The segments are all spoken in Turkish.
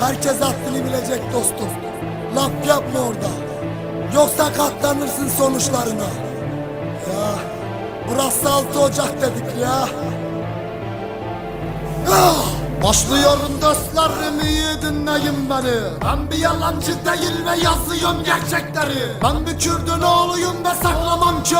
Herkes haddini bilecek dostum. Laf yapma orada. Yoksa katlanırsın sonuçlarına. Ya burası 6 Ocak dedik ya. Ah! Başlıyorum dostlarım iyi dinleyin beni Ben bir yalancı değil ve yazıyorum gerçekleri Ben bir Kürdün oğluyum ve saklamam ki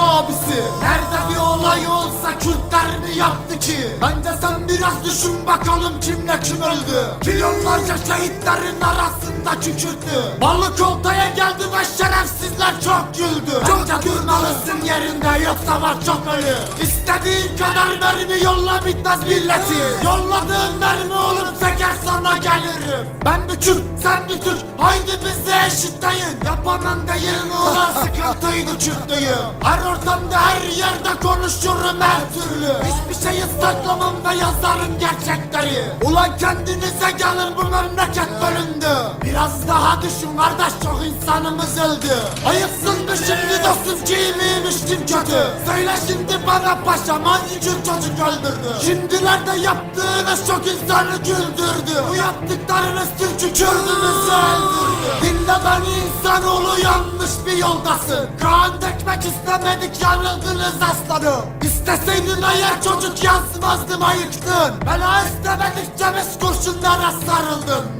yaptı ki? Bence sen biraz düşün bakalım kimle kim öldü. Milyonlarca şehitlerin arasında kükürdü Balık oltaya geldi ve şerefsizler çok güldü. Bence durmalısın yerinde yoksa var çok ölü İstediğin kadar mermi yolla bitmez milleti. Yolladığın mermi olup seker sana gelirim. Ben bir Kürt sen bir Türk. Haydi bizi eşitleyin. Yapamam değil ulan sıkıntıydı Kürtlüğüm Her ortamda her yerde konuşurum her türlü. Hiçbir şeyi saklamam ve yazarım gerçekleri. Ulan kendinize gelin bu memleket bölündü Biraz daha düşün kardeş çok insanımız öldü. Ayıpsın mı şimdi dostum ki kim kötü? Söyle şimdi bana paşam hangi Kürt çocuk öldürdü? Şimdilerde yaptığınız çok insanı güldürdü. Bu yaptıklarınız Türk'ü Kürdünüzü öldürdü. Dinle beni insanoğlu yanlış bir yoldasın. Kaan dökmek istemedik yanıldınız aslanım. İsteseydin eğer çocuk yazmazdım ayıktın. Bela istemedikçe biz kurşunlara sarıldım